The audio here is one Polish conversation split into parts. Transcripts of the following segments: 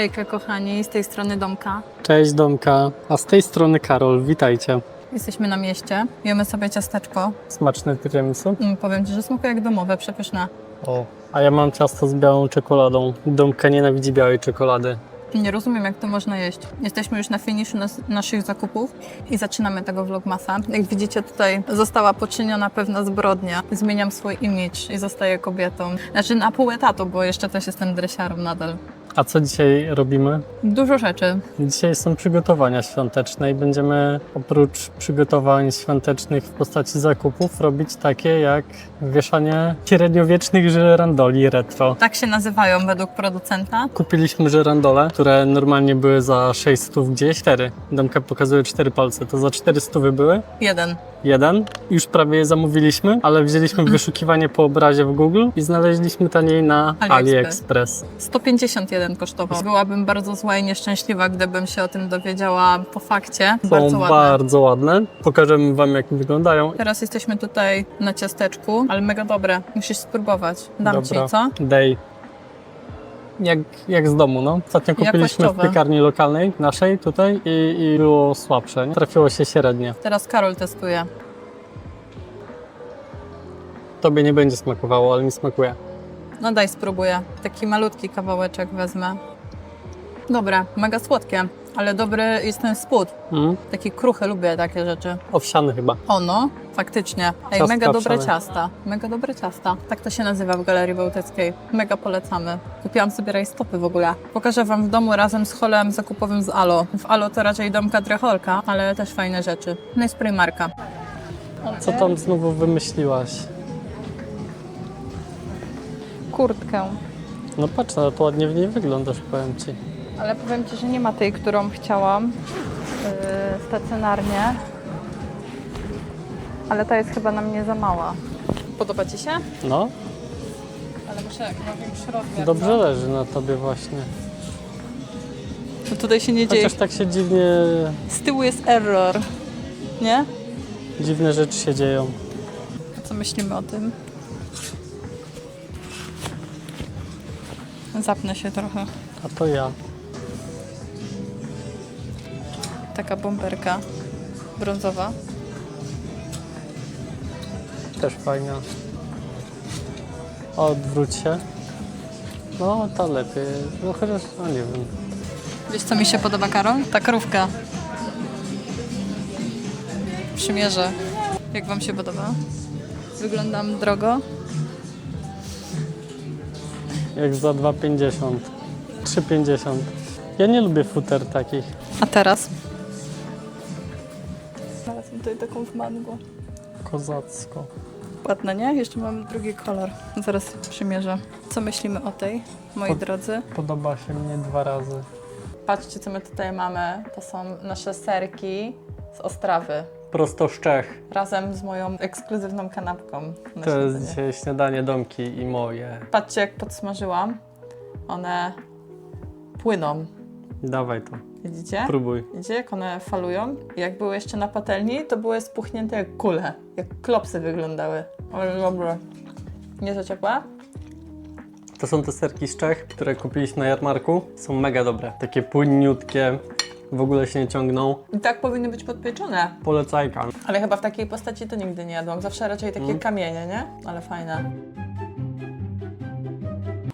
Hejka kochani, z tej strony Domka. Cześć Domka, a z tej strony Karol, witajcie. Jesteśmy na mieście, jemy sobie ciasteczko. Smaczne tiramisu. Mm, powiem Ci, że smakuje jak domowe, przepyszne. O. A ja mam ciasto z białą czekoladą. Domka nienawidzi białej czekolady. Nie rozumiem, jak to można jeść. Jesteśmy już na finiszu nas, naszych zakupów i zaczynamy tego vlogmasa. Jak widzicie, tutaj została poczyniona pewna zbrodnia. Zmieniam swój image i zostaję kobietą. Znaczy na pół etatu, bo jeszcze też jestem dresiarą nadal. A co dzisiaj robimy? Dużo rzeczy. Dzisiaj są przygotowania świąteczne i będziemy oprócz przygotowań świątecznych w postaci zakupów robić takie jak wieszanie średniowiecznych żyrandoli retro. Tak się nazywają według producenta. Kupiliśmy żyrandole, które normalnie były za 600 gdzieś 4. Domka pokazuje 4 palce, to za 400 były. Jeden. Jeden. Już prawie je zamówiliśmy, ale wzięliśmy wyszukiwanie po obrazie w Google i znaleźliśmy taniej na AliExpress. AliExpress. 151 kosztował. Byłabym bardzo zła i nieszczęśliwa, gdybym się o tym dowiedziała po fakcie. Są bardzo ładne. bardzo ładne. Pokażemy Wam, jak wyglądają. Teraz jesteśmy tutaj na ciasteczku, ale mega dobre. Musisz spróbować. Dam Dobra. ci, co? Dej. Jak, jak z domu, no. Ostatnio kupiliśmy w piekarni lokalnej, naszej tutaj i, i było słabsze. Nie? Trafiło się średnie. Teraz Karol testuje. Tobie nie będzie smakowało, ale mi smakuje. No daj spróbuję. Taki malutki kawałeczek wezmę. Dobre, mega słodkie, ale dobry jest ten spód. Mm? Taki kruchy, lubię takie rzeczy. Owsiany chyba. Ono, faktycznie. Ej, Ciastka mega dobre owsiane. ciasta. Mega dobre ciasta. Tak to się nazywa w Galerii Bałtyckiej. Mega polecamy. Kupiłam sobie rajstopy w ogóle. Pokażę Wam w domu razem z holem zakupowym z Alo. W Alo to raczej domka Drecholka, ale też fajne rzeczy. No i spray marka. Co tam znowu wymyśliłaś? Kurtkę. No patrz, no to ładnie w niej wyglądasz, powiem Ci. Ale powiem Ci, że nie ma tej, którą chciałam yy, stacjonarnie. Ale ta jest chyba na mnie za mała. Podoba Ci się? No, Ale muszę na większy rozmiar. dobrze leży na Tobie właśnie. To tutaj się nie dzieje. Chociaż tak się dziwnie, Z tyłu jest error. Nie? dziwne rzeczy się dzieją. Co myślimy o tym? Zapnę się trochę. A to ja. Taka bomberka brązowa. Też fajna. Odwróć się. No, ta lepiej. No chociaż, no nie wiem. Wiesz co mi się podoba, Karol? Ta krówka. Przymierzę. Jak Wam się podoba? Wyglądam drogo. Jak za 2,50. 3,50. Ja nie lubię futer takich. A teraz? Znalazłam tutaj taką w mango. Kozacko. Ładna, nie? Jeszcze mam drugi kolor. Zaraz przymierzę. Co myślimy o tej, moi Pod- drodzy? Podoba się mnie dwa razy. Patrzcie, co my tutaj mamy. To są nasze serki z Ostrawy. Prosto z Czech. Razem z moją ekskluzywną kanapką. na To jest dzisiaj śniadanie domki i moje. Patrzcie, jak podsmażyłam. One płyną. Dawaj to. Widzicie? Próbuj. Widzicie, jak one falują? Jak były jeszcze na patelni, to były spuchnięte jak kule. Jak klopsy wyglądały. Ale dobre. Nie za ciepłe? To są te serki z Czech, które kupiliśmy na jarmarku. Są mega dobre. Takie płynniutkie. W ogóle się nie ciągną. I tak powinny być podpieczone. Polecajka. Ale chyba w takiej postaci to nigdy nie jadłam. Zawsze raczej takie Mm. kamienie, nie? Ale fajne.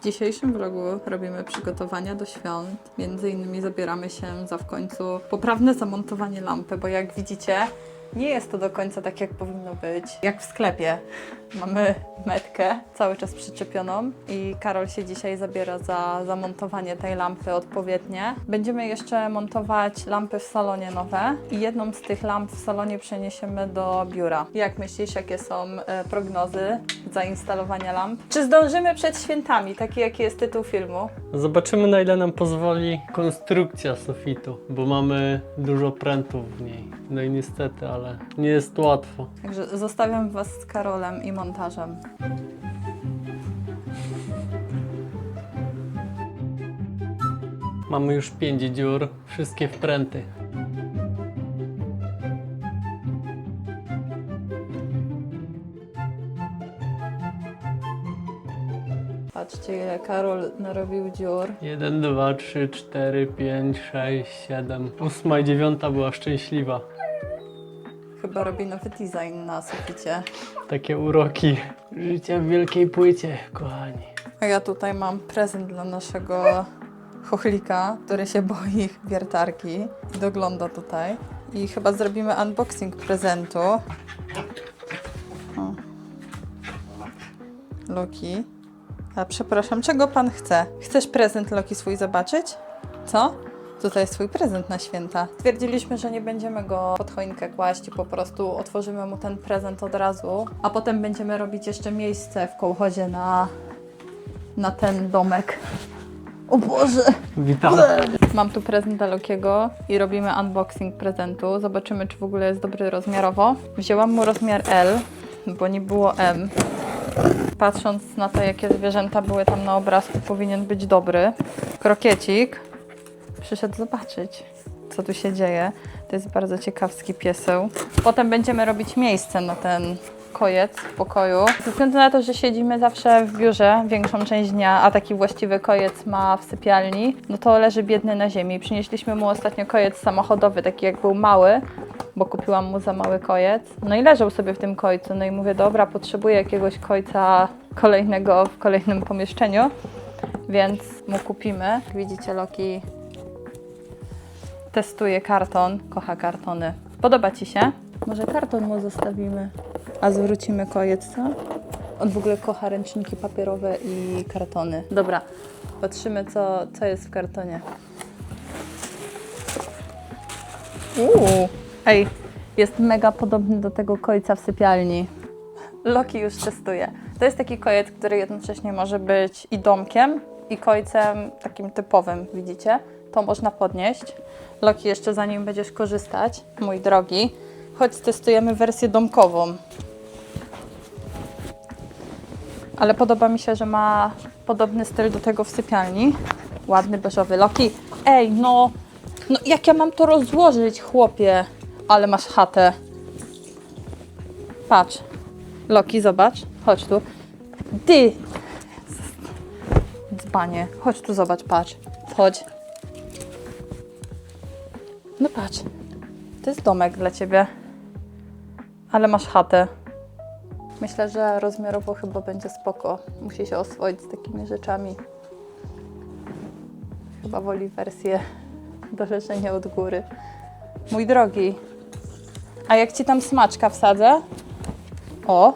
Dzisiejszym vlogu robimy przygotowania do świąt. Między innymi zabieramy się za w końcu poprawne zamontowanie lampy, bo jak widzicie, nie jest to do końca tak, jak powinno być. Jak w sklepie. Mamy metkę cały czas przyczepioną i Karol się dzisiaj zabiera za zamontowanie tej lampy odpowiednie. Będziemy jeszcze montować lampy w salonie nowe i jedną z tych lamp w salonie przeniesiemy do biura. Jak myślisz, jakie są e, prognozy zainstalowania lamp? Czy zdążymy przed świętami, taki jaki jest tytuł filmu? Zobaczymy na ile nam pozwoli konstrukcja sufitu, bo mamy dużo prętów w niej. No i niestety, ale nie jest łatwo. Także zostawiam Was z Karolem i montażem. Mamy już pięć dziur, wszystkie w pręty. Patrz, Patrzcie, ile Karol narobił dziur. 1, 2, 3, 4, 5, 6, 7. Ósma i dziewiąta była szczęśliwa. Chyba robi nowy design na suficie. Takie uroki życia w wielkiej płycie, kochani. A ja tutaj mam prezent dla naszego chochlika, który się boi wiertarki i dogląda tutaj. I chyba zrobimy unboxing prezentu. O. Loki. A przepraszam, czego pan chce? Chcesz prezent Loki swój zobaczyć? Co? Tutaj jest twój prezent na święta. Stwierdziliśmy, że nie będziemy go pod choinkę kłaść i po prostu otworzymy mu ten prezent od razu, a potem będziemy robić jeszcze miejsce w kołchozie na na ten domek. O Boże! Witam. Mam tu prezent dla Lokiego i robimy unboxing prezentu. Zobaczymy, czy w ogóle jest dobry rozmiarowo. Wzięłam mu rozmiar L, bo nie było M. Patrząc na to, jakie zwierzęta były tam na obrazku, powinien być dobry. Krokiecik przyszedł zobaczyć, co tu się dzieje. To jest bardzo ciekawski pieseł. Potem będziemy robić miejsce na ten kojec w pokoju. Ze względu na to, że siedzimy zawsze w biurze większą część dnia, a taki właściwy kojec ma w sypialni, no to leży biedny na ziemi. Przynieśliśmy mu ostatnio kojec samochodowy, taki jak był mały, bo kupiłam mu za mały kojec. No i leżał sobie w tym kojcu. No i mówię, dobra, potrzebuję jakiegoś kojca kolejnego w kolejnym pomieszczeniu, więc mu kupimy. Jak widzicie, Loki testuje karton, kocha kartony. Podoba Ci się? Może karton mu zostawimy, a zwrócimy kojec, co? On w ogóle kocha ręczniki papierowe i kartony. Dobra, patrzymy co, co jest w kartonie. Uuu, ej, jest mega podobny do tego kojca w sypialni. Loki już testuje. To jest taki kojec, który jednocześnie może być i domkiem, i kojcem takim typowym, widzicie? To można podnieść. Loki, jeszcze zanim będziesz korzystać, mój drogi, choć testujemy wersję domkową. Ale podoba mi się, że ma podobny styl do tego w sypialni. Ładny, beżowy. Loki, ej, no, no jak ja mam to rozłożyć, chłopie? Ale masz chatę. Patrz. Loki, zobacz. Chodź tu. Ty! Dzbanie. Chodź tu, zobacz, patrz. Chodź. No patrz. To jest domek dla ciebie. Ale masz chatę. Myślę, że rozmiarowo chyba będzie spoko. Musi się oswoić z takimi rzeczami. Chyba woli wersję do leżenia od góry. Mój drogi, a jak ci tam smaczka wsadzę? O!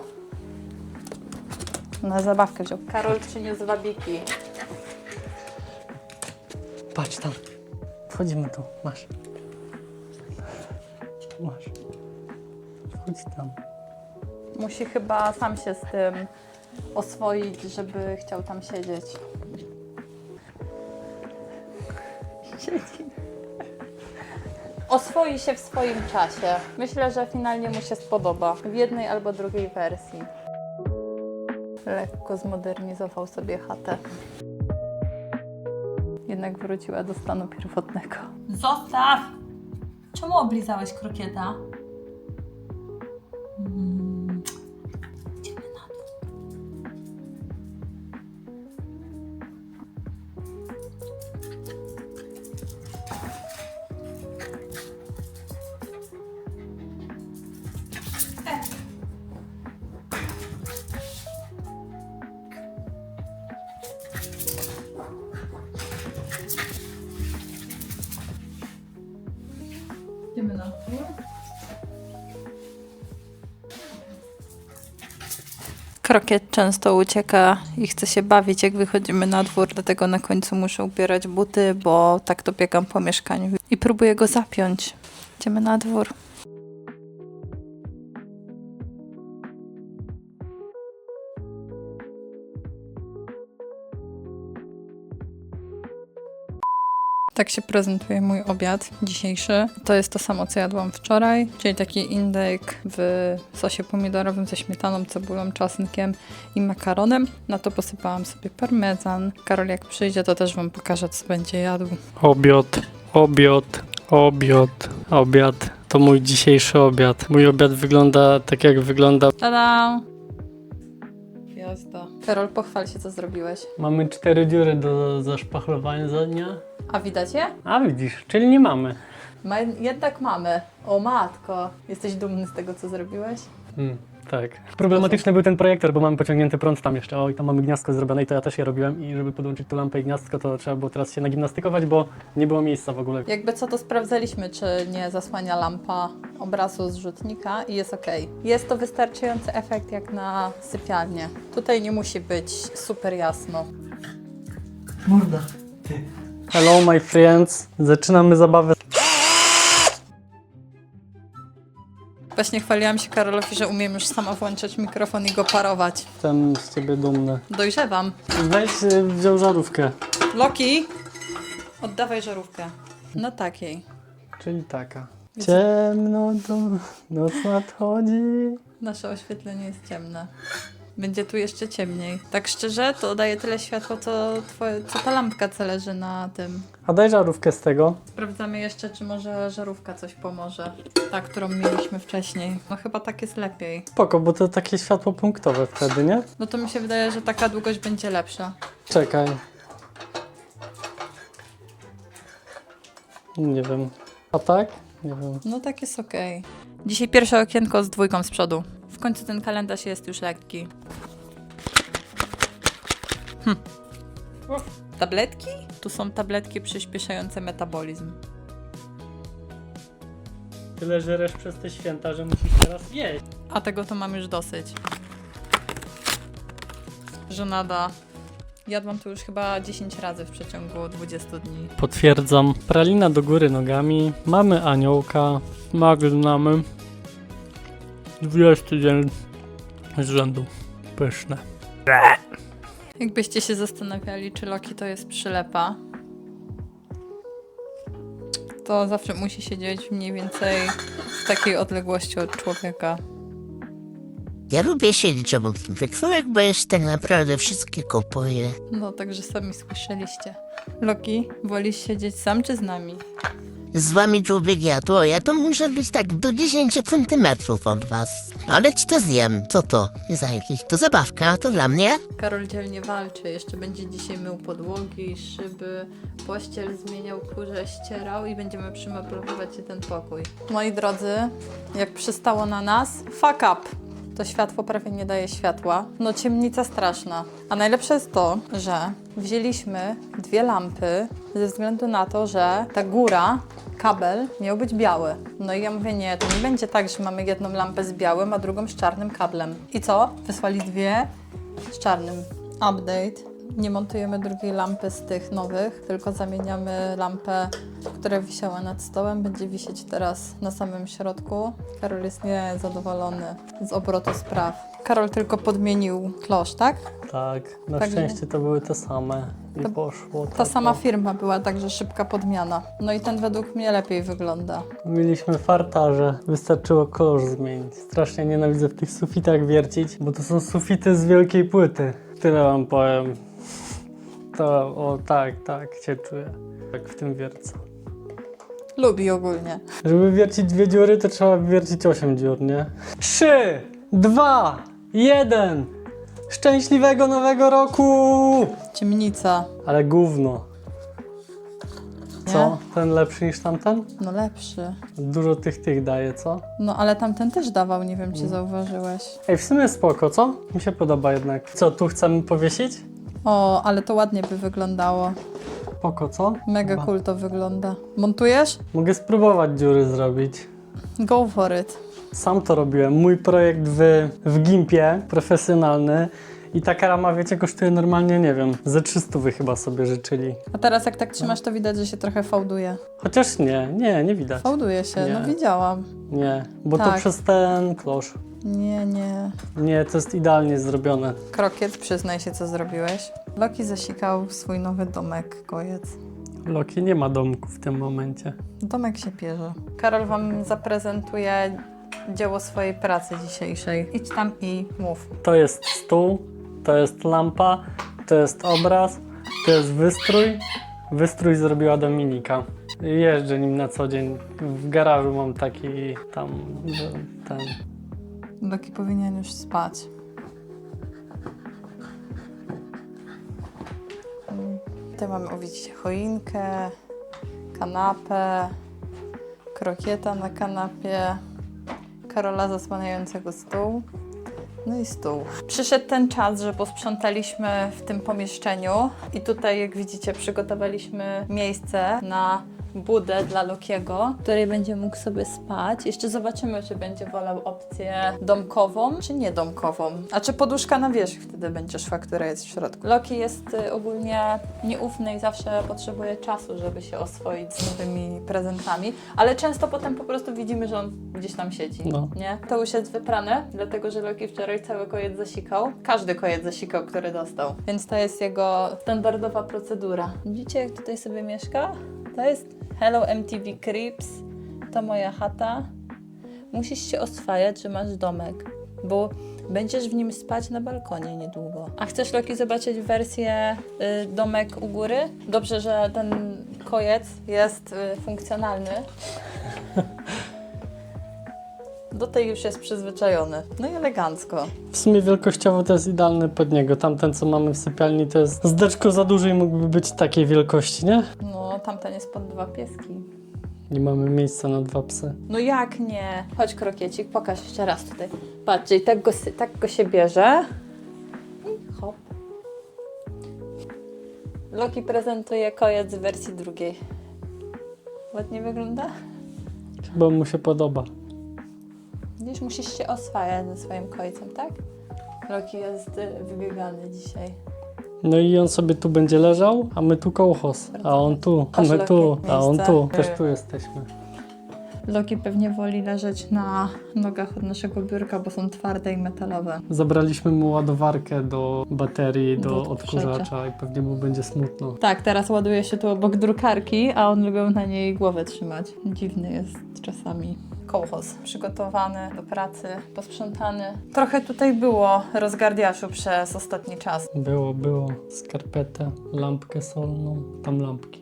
Na zabawkę wziął. Karol przyniósł wabiki. Patrz tam. Wchodzimy tu. Masz. Masz. Wchodź tam. Musi chyba sam się z tym oswoić, żeby chciał tam siedzieć. Siedzi. Oswoi się w swoim czasie. Myślę, że finalnie mu się spodoba. W jednej albo drugiej wersji. Lekko zmodernizował sobie chatę. Jednak wróciła do stanu pierwotnego. Zostaw! Czemu oblizałeś krokieta? Krokiet często ucieka i chce się bawić, jak wychodzimy na dwór, dlatego na końcu muszę ubierać buty, bo tak to biegam po mieszkaniu i próbuję go zapiąć. Idziemy na dwór. Tak się prezentuje mój obiad dzisiejszy. To jest to samo, co jadłam wczoraj, czyli taki indyk w sosie pomidorowym ze śmietaną, cebulą, czosnkiem i makaronem. Na to posypałam sobie parmezan. Karol jak przyjdzie, to też Wam pokażę, co będzie jadł. Obiad, obiad, obiad, obiad. To mój dzisiejszy obiad. Mój obiad wygląda tak, jak wygląda. Tada! Jazda. Karol, pochwal się, co zrobiłeś. Mamy cztery dziury do zaszpachlowania za dnia. A widać je? A widzisz, czyli nie mamy. Ma, jednak mamy. O matko. Jesteś dumny z tego, co zrobiłeś? Mm, tak. Problematyczny był ten projektor, bo mamy pociągnięty prąd tam jeszcze. Oj, tam mamy gniazdko zrobione i to ja też je robiłem. I żeby podłączyć tu lampę i gniazdko, to trzeba było teraz się nagimnastykować, bo nie było miejsca w ogóle. Jakby co, to sprawdzaliśmy, czy nie zasłania lampa obrazu z rzutnika i jest ok. Jest to wystarczający efekt jak na sypialnię. Tutaj nie musi być super jasno. Morda. Hello my friends. Zaczynamy zabawę. Właśnie chwaliłam się Karolowi, że umiem już sama włączać mikrofon i go parować. Jestem z ciebie dumny. Dojrzewam. Weź, y, wziął żarówkę. Loki, oddawaj żarówkę. No takiej. Czyli taka. Ciemno, to noc nadchodzi. Nasze oświetlenie jest ciemne. Będzie tu jeszcze ciemniej. Tak szczerze, to daje tyle światła, co, twoje, co ta lampka, co leży na tym. A daj żarówkę z tego. Sprawdzamy jeszcze, czy może żarówka coś pomoże. Ta, którą mieliśmy wcześniej. No chyba tak jest lepiej. Spoko, bo to takie światło punktowe wtedy, nie? No to mi się wydaje, że taka długość będzie lepsza. Czekaj. Nie wiem. A tak? Nie wiem. No tak jest okej. Dzisiaj pierwsze okienko z dwójką z przodu. W końcu ten kalendarz jest już lekki. Hm. Tabletki? Tu są tabletki przyspieszające metabolizm. Tyle żeresz przez te święta, że musisz teraz jeść. A tego to mam już dosyć. Żenada. Jadłam to już chyba 10 razy w przeciągu 20 dni. Potwierdzam. Pralina do góry nogami. Mamy aniołka. Magnamy. 20 dzień z rzędu. Pyszne. Jakbyście się zastanawiali, czy Loki to jest przylepa, to zawsze musi się dziać mniej więcej w takiej odległości od człowieka. Ja lubię siedzieć obok człowiek, bo już tak naprawdę wszystkie kupuję. No, także sami słyszeliście. Loki, wolisz siedzieć sam czy z nami? Z wami człowiek ja to, ja to muszę być tak do 10 centymetrów od was. Ale ci to zjem, co to? Za jakieś, to zabawka, to dla mnie? Karol dzielnie walczy, jeszcze będzie dzisiaj mył podłogi, szyby, pościel zmieniał, kurze ścierał i będziemy przymeblowywać się ten pokój. Moi drodzy, jak przystało na nas, fuck up! To światło prawie nie daje światła. No ciemnica straszna. A najlepsze jest to, że wzięliśmy dwie lampy ze względu na to, że ta góra, kabel miał być biały. No i ja mówię, nie, to nie będzie tak, że mamy jedną lampę z białym, a drugą z czarnym kablem. I co? Wysłali dwie z czarnym. Update. Nie montujemy drugiej lampy z tych nowych, tylko zamieniamy lampę, która wisiała nad stołem. Będzie wisieć teraz na samym środku. Karol jest niezadowolony z obrotu spraw. Karol tylko podmienił klosz, tak? Tak, na Także- szczęście to były te same. I To- poszło. Ta tak, sama o. firma była, także szybka podmiana. No i ten według mnie lepiej wygląda. Mieliśmy fartarze, wystarczyło kolor zmienić. Strasznie nienawidzę w tych sufitach wiercić, bo to są sufity z wielkiej płyty. Tyle wam powiem. To, o tak, tak, cię czuję. Tak w tym wiercę. Lubi ogólnie. Żeby wiercić dwie dziury, to trzeba wiercić osiem dziur, nie? Trzy, dwa, jeden. Szczęśliwego nowego roku! Ciemnica. Ale gówno. Nie? Co? Ten lepszy niż tamten? No lepszy. Dużo tych tych daje, co? No ale tamten też dawał, nie wiem czy zauważyłeś. Ej, w sumie spoko, co? Mi się podoba jednak. Co, tu chcemy powiesić? O, ale to ładnie by wyglądało. Spoko, co? Mega Chyba. cool to wygląda. Montujesz? Mogę spróbować dziury zrobić. Go for it. Sam to robiłem. Mój projekt w, w Gimpie, profesjonalny. I taka rama, wiecie, kosztuje normalnie, nie wiem, ze 300 wy chyba sobie życzyli. A teraz jak tak trzymasz, to widać, że się trochę fałduje. Chociaż nie, nie, nie widać. Fałduje się, Nie. no widziałam. Nie, bo to Tak. przez ten klosz. Nie, nie. Nie, to jest idealnie zrobione. Krokiet, przyznaj się, co zrobiłeś. Loki zasikał swój nowy domek, kojec. Loki nie ma domku w tym momencie. Domek się pierze. Karol wam zaprezentuje dzieło swojej pracy dzisiejszej. Idź tam i mów. To jest stół, to jest lampa, to jest obraz, to jest wystrój. Wystrój zrobiła Dominika. Jeżdżę nim na co dzień. W garażu mam taki tam że ten. Loki powinien już spać. Tutaj mamy uwić choinkę, kanapę, krokieta na kanapie, Karola zasłaniającego stół. No i stół. Przyszedł ten czas, że posprzątaliśmy w tym pomieszczeniu i tutaj, jak widzicie, przygotowaliśmy miejsce na budę dla Lokiego, w której będzie mógł sobie spać. Jeszcze zobaczymy, czy będzie wolał opcję domkową, czy nie domkową. A czy poduszka na wierzch wtedy będzie szła, która jest w środku. Loki jest y, ogólnie nieufny i zawsze potrzebuje czasu, żeby się oswoić z nowymi prezentami, ale często potem po prostu widzimy, że on gdzieś tam siedzi. No. Nie? To już jest wyprane, dlatego że Loki wczoraj cały kojec zasikał. Każdy kojec zasikał, który dostał. Więc to jest jego standardowa procedura. Widzicie, jak tutaj sobie mieszka? To jest Hello MTV Creeps. To moja chata. Musisz się oswajać, że masz domek, bo będziesz w nim spać na balkonie niedługo. A chcesz, Loki, zobaczyć wersję y, domek u góry? Dobrze, że ten kojec jest y, funkcjonalny. Do tej już jest przyzwyczajony. No i elegancko. W sumie wielkościowo to jest idealny pod niego. Tamten, co mamy w sypialni, to jest zdeczko za duży i mógłby być takiej wielkości, nie? No, tamten jest pod dwa pieski. Nie mamy miejsca na dwa psy. No jak nie? Chodź krokiecik, pokaż jeszcze raz tutaj. Patrzcie, i tak go, sy- tak go się bierze. I hop. Loki prezentuje kojec w wersji drugiej. Ładnie wygląda? Chyba mu się podoba. Widzisz, musisz się oswajać ze swoim kojcem, tak? Loki jest y, wybiegany dzisiaj. No i on sobie tu będzie leżał, a my tu kołchos. A on tu, a my tu, a on tu. Też Nie. tu jesteśmy. Loki pewnie woli leżeć na nogach od naszego biurka, bo są twarde i metalowe. Zabraliśmy mu ładowarkę do baterii, do, Do odkurzacza. odkurzacza. i pewnie mu będzie smutno. Tak, teraz ładuje się tu obok drukarki, a on lubił na niej głowę trzymać. Dziwny jest czasami. Kołchoz przygotowany do pracy, posprzątany. Trochę tutaj było rozgardiaszu przez ostatni czas. Było, było. Skarpetę, lampkę solną, tam lampki.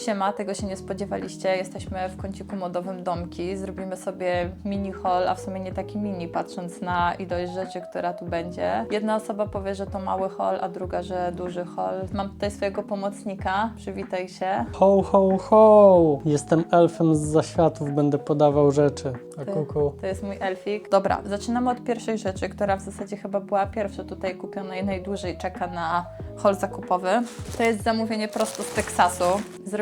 Siema, tego się nie spodziewaliście. Jesteśmy w kąciku modowym domki. Zrobimy sobie mini haul, a w sumie nie taki mini, patrząc na ilość rzeczy, która tu będzie. Jedna osoba powie, że to mały haul, a druga, że duży haul. Mam tutaj swojego pomocnika. Przywitaj się. Ho, ho, ho! Jestem elfem z zaświatów, będę podawał rzeczy. A Ty. kuku. To jest mój elfik. Dobra, zaczynamy od pierwszej rzeczy, która w zasadzie chyba była pierwsza tutaj kupiona i najdłużej czeka na haul zakupowy. To jest zamówienie prosto z Teksasu.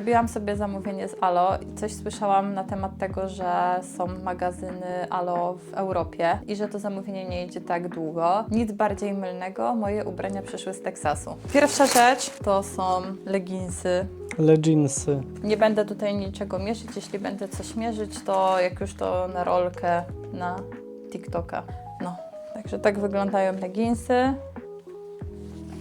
Zrobiłam sobie zamówienie z Alo i coś słyszałam na temat tego, że są magazyny Alo w Europie i że to zamówienie nie idzie tak długo. Nic bardziej mylnego, moje ubrania przyszły z Teksasu. Pierwsza rzecz to są leginsy Leginsy. nie będę tutaj niczego mierzyć. Jeśli będę coś mierzyć, to jak już to na rolkę na TikToka. No, także tak wyglądają leginsy.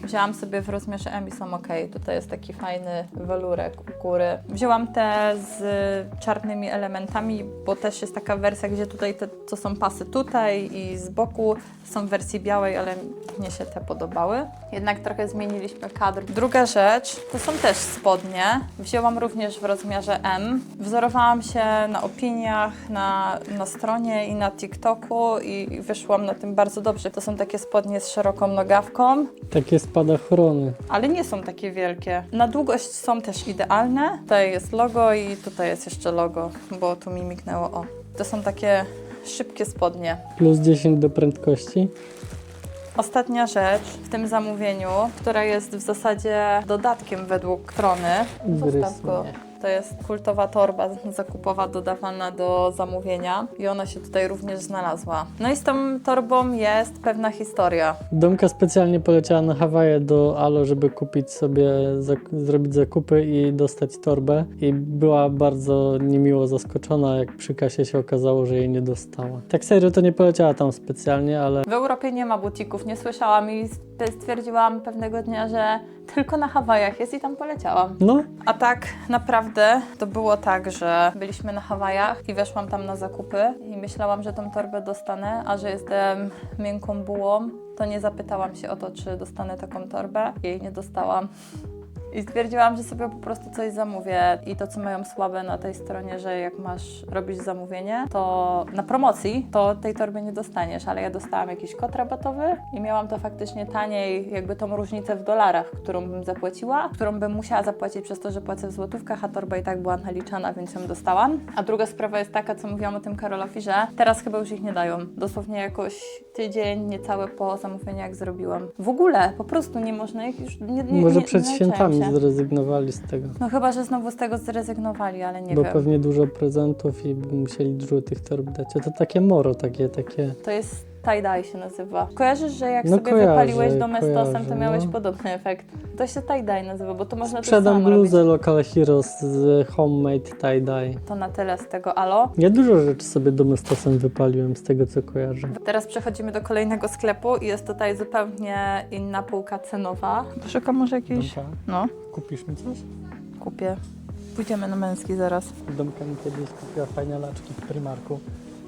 Wzięłam sobie w rozmiarze M i są ok. Tutaj jest taki fajny welurek u góry. Wzięłam te z czarnymi elementami, bo też jest taka wersja, gdzie tutaj te, co są pasy tutaj i z boku są w wersji białej, ale mnie się te podobały. Jednak trochę zmieniliśmy kadr. Druga rzecz, to są też spodnie. Wzięłam również w rozmiarze M. Wzorowałam się na opiniach, na, na stronie i na TikToku i wyszłam na tym bardzo dobrze. To są takie spodnie z szeroką nogawką, Takie spadochrony. ale nie są takie wielkie. Na długość są też idealne. Tutaj jest logo i tutaj jest jeszcze logo, bo tu mi mignęło o. To są takie szybkie spodnie. Plus 10 do prędkości. Ostatnia rzecz w tym zamówieniu, która jest w zasadzie dodatkiem według strony. Zostaw go. To jest kultowa torba zakupowa dodawana do zamówienia i ona się tutaj również znalazła. No i z tą torbą jest pewna historia. Domka specjalnie poleciała na Hawaje do Alo, żeby kupić sobie, zak- zrobić zakupy i dostać torbę. I była bardzo niemiło zaskoczona, jak przy kasie się okazało, że jej nie dostała. Tak serio to nie poleciała tam specjalnie, ale W Europie nie ma butików, nie słyszałam i stwierdziłam pewnego dnia, że tylko na Hawajach jest i tam poleciałam. no, A tak naprawdę to było tak, że byliśmy na Hawajach i weszłam tam na zakupy i myślałam, że tą torbę dostanę, a że jestem miękką bułą, to nie zapytałam się o to, czy dostanę taką torbę. Jej nie dostałam. I stwierdziłam, że sobie po prostu coś zamówię. I to, co mają słabe na tej stronie, że jak masz robić zamówienie, to na promocji, to tej torby nie dostaniesz, ale ja dostałam jakiś kod rabatowy i miałam to faktycznie taniej, jakby tą różnicę w dolarach, którą bym zapłaciła, którą bym musiała zapłacić przez to, że płacę w złotówkach, a torba i tak była naliczana, więc ją dostałam. A druga sprawa jest taka, co mówiłam o tym Karolowi, że teraz chyba już ich nie dają. Dosłownie jakoś tydzień, niecały po zamówieniu, jak zrobiłam. W ogóle, po prostu nie można ich już... Nie, nie, Może nie, przed świętami się. zrezygnowali z tego. No chyba, że znowu z tego zrezygnowali, ale nie bo wiem. pewnie dużo prezentów i by musieli dużo tych torb dać. A to takie moro, takie, takie. To jest tie-dye się nazywa. Kojarzysz, że jak No sobie kojarzę, wypaliłeś domestosem, to kojarzę, miałeś no. podobny efekt. To się tie-dye nazywa, bo to można to Sprzedam samo bluzę robić. Local Heroes z Homemade Tie-Dye. To na tyle z tego alo. Ja dużo rzeczy sobie domestosem wypaliłem z tego, co kojarzę. Teraz przechodzimy do kolejnego sklepu i jest tutaj zupełnie inna półka cenowa. Poszukam może jakiejś... Domka, No, kupisz mi coś? kupię. Pójdziemy na męski zaraz. Domka mi kiedyś kupiła fajne laczki w Primarku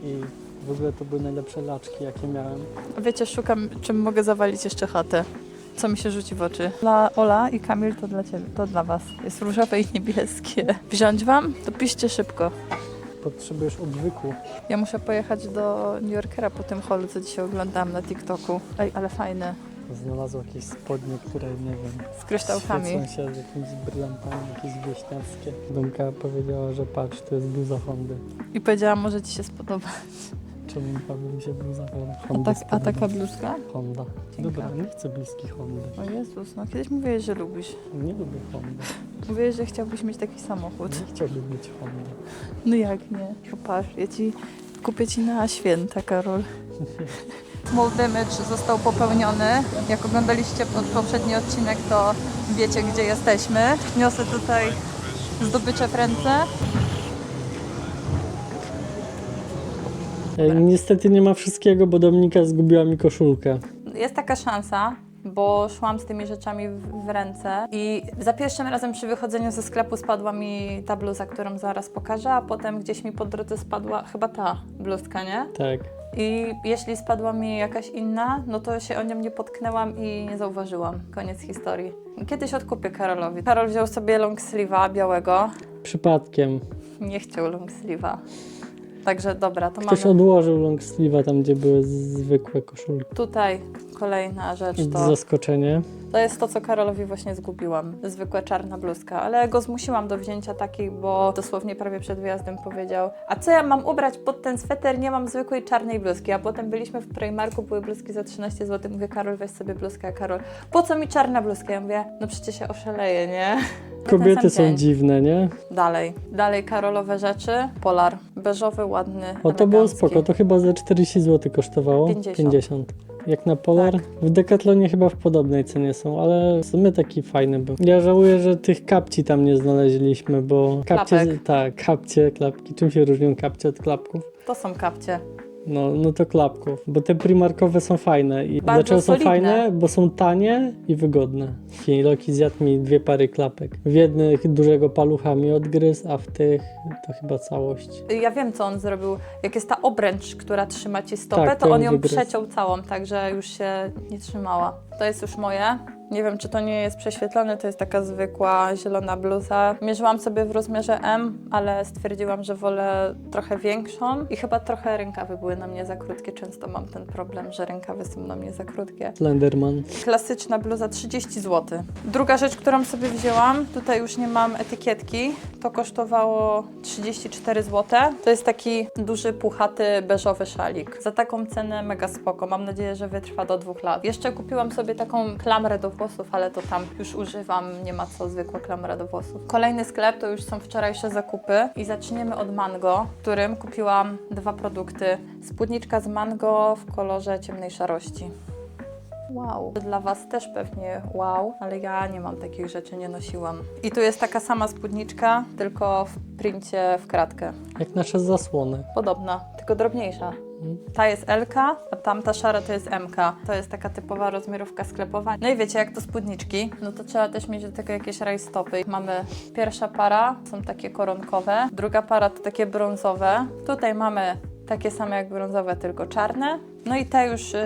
i w ogóle to były najlepsze laczki, jakie miałem. Wiecie, szukam, czym mogę zawalić jeszcze chatę. Co mi się rzuci w oczy. Dla Ola i Kamil to dla ciebie, to dla was. Jest różowe i niebieskie. Wziąć wam? To piszcie szybko. Potrzebujesz odwyku. Ja muszę pojechać do New Yorkera po tym holu, co dzisiaj oglądałam na TikToku. Ej, ale fajne. Znalazł jakieś spodnie, które nie wiem, Z kryształkami. świecą się z jakimiś brylantami, jakieś wieśniackie. Domka powiedziała, że patrz, to jest bluza Hondy. I powiedziałam, może ci się spodoba. Czemu mi się bluza A, tak, a taka bluzka? Honda. Dobra, nie chcę bliskich Hondy. O Jezus, no kiedyś mówiłeś, że lubisz. Nie lubię Hondy. Mówiłeś, że chciałbyś mieć taki samochód. Nie chciałbym mieć Hondy. No jak nie? Popatrz, ja ci kupię ci na święta, Karol. Small damage został popełniony. Jak oglądaliście poprzedni odcinek, to wiecie, gdzie jesteśmy. Niosę tutaj zdobycze w ręce. E, Niestety nie ma wszystkiego, bo Dominika zgubiła mi koszulkę. Jest taka szansa, bo szłam z tymi rzeczami w, w ręce i za pierwszym razem przy wychodzeniu ze sklepu spadła mi ta bluza, którą zaraz pokażę, a potem gdzieś mi po drodze spadła chyba ta bluzka, nie? Tak. I jeśli spadła mi jakaś inna, no to się o nią nie potknęłam i nie zauważyłam. Koniec historii. Kiedyś odkupię Karolowi. Karol wziął sobie long sleeve'a białego. Przypadkiem. Nie chciał long sleeve'a. Także dobra, to Ktoś mamy odłożył long sleeve'a tam, gdzie były zwykłe koszulki. tutaj kolejna rzecz to... Zaskoczenie. To jest to, co Karolowi właśnie zgubiłam. Zwykła czarna bluzka, ale go zmusiłam do wzięcia takiej, bo dosłownie prawie przed wyjazdem powiedział a co ja mam ubrać pod ten sweter? Nie mam zwykłej czarnej bluzki. A potem byliśmy w Primarku, były bluzki za 13 zł. Mówię, Karol, weź sobie bluzkę. A Karol, po co mi czarna bluzka? Ja mówię, no przecież się oszaleję, nie? Kobiety są dzień. dziwne, nie? Dalej. Dalej Karolowe rzeczy. Polar. Beżowy, ładny, O, to było elegancki. spoko. To chyba ze 40 zł kosztowało. 50. 50. Jak na Polar. W Decathlonie chyba w podobnej cenie są, ale w sumie taki fajny był. Ja żałuję, że tych kapci tam nie znaleźliśmy, bo kapcie, Klapek. tak, kapcie, klapki. Czym się różnią kapcie od klapków? To są kapcie. No, no to klapków, bo te primarkowe są fajne. I Bardzo dlaczego są solidne. fajne? Bo są tanie i wygodne. Loki zjadł mi dwie pary klapek. W jednych dużego palucha mi odgryzł, a w tych to chyba całość. Ja wiem, co on zrobił. Jak jest ta obręcz, która trzyma ci stopę, Tak, to to on ją ją wygryzł. przeciął całą, także już się nie trzymała. To jest już moje. Nie wiem, czy to nie jest prześwietlone, to jest taka zwykła zielona bluza. Mierzyłam sobie w rozmiarze M, ale stwierdziłam, że wolę trochę większą i chyba trochę rękawy były na mnie za krótkie. Często mam ten problem, że rękawy są na mnie za krótkie. Slenderman. Klasyczna bluza 30 zł. Druga rzecz, którą sobie wzięłam, tutaj już nie mam etykietki, to kosztowało 34 zł. To jest taki duży, puchaty, beżowy szalik. Za taką cenę mega spoko. Mam nadzieję, że wytrwa do dwóch lat. Jeszcze kupiłam sobie taką klamrę do włosów, ale to tam już używam, nie ma co, zwykła klamra do włosów. Kolejny sklep to już są wczorajsze zakupy i zaczniemy od mango, w którym kupiłam dwa produkty. Spódniczka z mango w kolorze ciemnej szarości. Wow. Dla Was też pewnie wow, ale ja nie mam takich rzeczy, nie nosiłam. I tu jest taka sama spódniczka, tylko w princie w kratkę. Jak nasze zasłony. Podobna, tylko drobniejsza. Ta jest LK, a tamta szara to jest MK. To jest taka typowa rozmiarówka sklepowa. No i wiecie, jak to spódniczki, no to trzeba też mieć do tego jakieś rajstopy. Mamy pierwsza para, są takie koronkowe, druga para to takie brązowe. Tutaj mamy takie same jak brązowe, tylko czarne. No i te już y,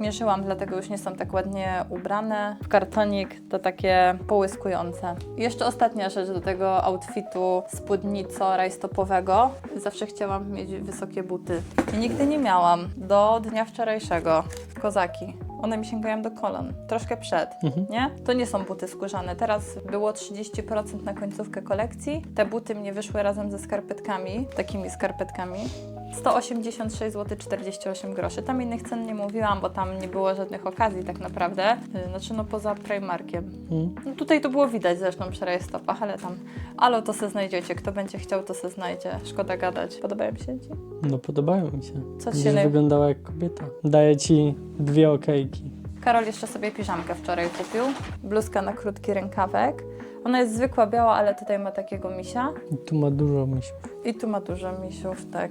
mierzyłam, dlatego już nie są tak ładnie ubrane. W kartonik to takie połyskujące. I jeszcze ostatnia rzecz do tego outfitu spódnico rajstopowego. Zawsze chciałam mieć wysokie buty. I nigdy nie miałam. Do dnia wczorajszego. Kozaki. One mi sięgają do kolan. Troszkę przed, nie? To nie są buty skórzane. Teraz było 30% na końcówkę kolekcji. Te buty mnie wyszły razem ze skarpetkami, takimi skarpetkami. 186 zł 48 groszy. Tam innych cen nie mówiłam, bo tam nie było żadnych okazji tak naprawdę. Yy, Znaczy no poza Primarkiem. Mm. No tutaj to było widać zresztą przy rajstopach, ale tam ale to se znajdziecie. Kto będzie chciał, to se znajdzie. Szkoda gadać. Podobają się ci? No podobają mi się. Co ci się naj... wyglądała jak kobieta. Daję ci dwie okejki. Karol jeszcze sobie piżamkę wczoraj kupił. Bluzka na krótki rękawek. Ona jest zwykła biała, ale tutaj ma takiego misia. I tu ma dużo misiów. I tu ma dużo misiów, tak.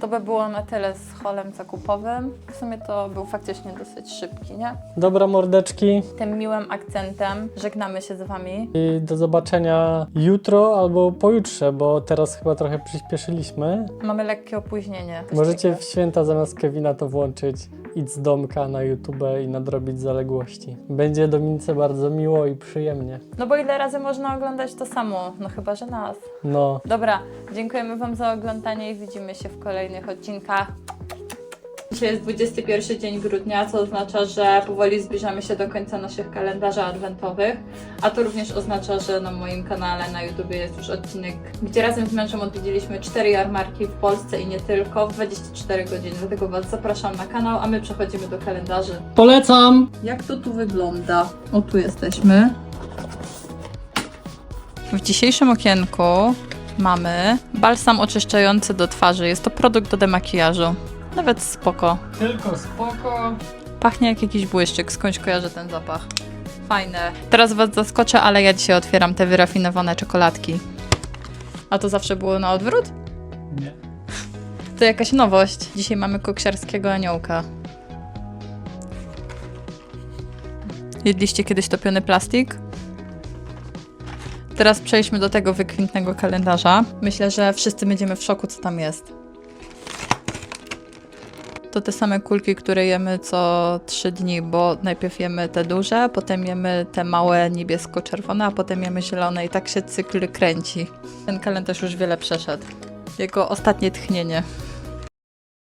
To by było na tyle z holem zakupowym. W sumie to był faktycznie dosyć szybki, nie? Dobra mordeczki Tym miłym akcentem żegnamy się z Wami. i do zobaczenia jutro albo pojutrze, bo teraz chyba trochę przyspieszyliśmy. Mamy lekkie opóźnienie. Coś Możecie takiego. w święta zamiast Kevina to włączyć idź z domka na YouTube i nadrobić zaległości. Będzie Dominice bardzo miło i przyjemnie. No bo ile razy można oglądać to samo? No chyba, że nas. No, Dobra, dziękujemy Wam za oglądanie i widzimy się w kolejnych odcinkach. Dzisiaj jest 21 dzień grudnia, co oznacza, że powoli zbliżamy się do końca naszych kalendarzy adwentowych. A to również oznacza, że na moim kanale na YouTube jest już odcinek, gdzie razem z mężem odwiedziliśmy cztery jarmarki w Polsce i nie tylko w 24 godziny. Dlatego Was zapraszam na kanał, a my przechodzimy do kalendarzy. polecam! Jak to tu wygląda? O, tu jesteśmy. W dzisiejszym okienku mamy balsam oczyszczający do twarzy. Jest to produkt do demakijażu. Nawet spoko. Tylko spoko. Pachnie jak jakiś błyszczyk, skądś kojarzę ten zapach. Fajne. Teraz Was zaskoczę, ale ja dzisiaj otwieram te wyrafinowane czekoladki. A to zawsze było na odwrót? Nie. To jakaś nowość. Dzisiaj mamy koksiarskiego aniołka. Jedliście kiedyś topiony plastik? Teraz przejdźmy do tego wykwintnego kalendarza. Myślę, że wszyscy będziemy w szoku, co tam jest. To te same kulki, które jemy co 3 dni, bo najpierw jemy te duże, potem jemy te małe niebiesko-czerwone, a potem jemy zielone i tak się cykl kręci. Ten kalendarz już wiele przeszedł. Jego ostatnie tchnienie.